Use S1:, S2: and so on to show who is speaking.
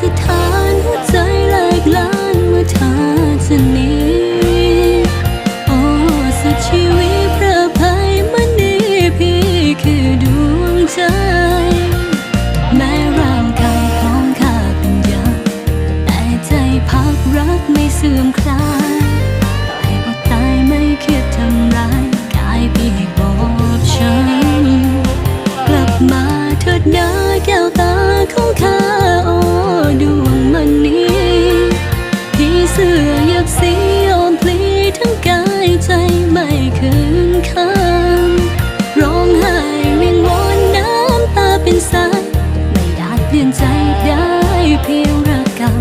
S1: สถานหัวใจแหลกล้านเมื่อเธอจะหนีโอ้สุดชีวิตพระภัยมันนี้พี่คือดวงใจ แม้ร่างกายของข้าเป็นยาแต่ใจพักรักไม่เสื่อมคลายต่อห้อดตายไม่คิดทำร้ายกายพี่ให้บอบช้ำกลับมาเถิดนะแก้วตาของข้า ออยากสีอ่อนพลีทั้งกายใจไม่คืนคำร้องไห้วิงวอนน้ำตาเป็นสาย ไม่อาจเปลี่ยนใจได้เพียงรักเก่า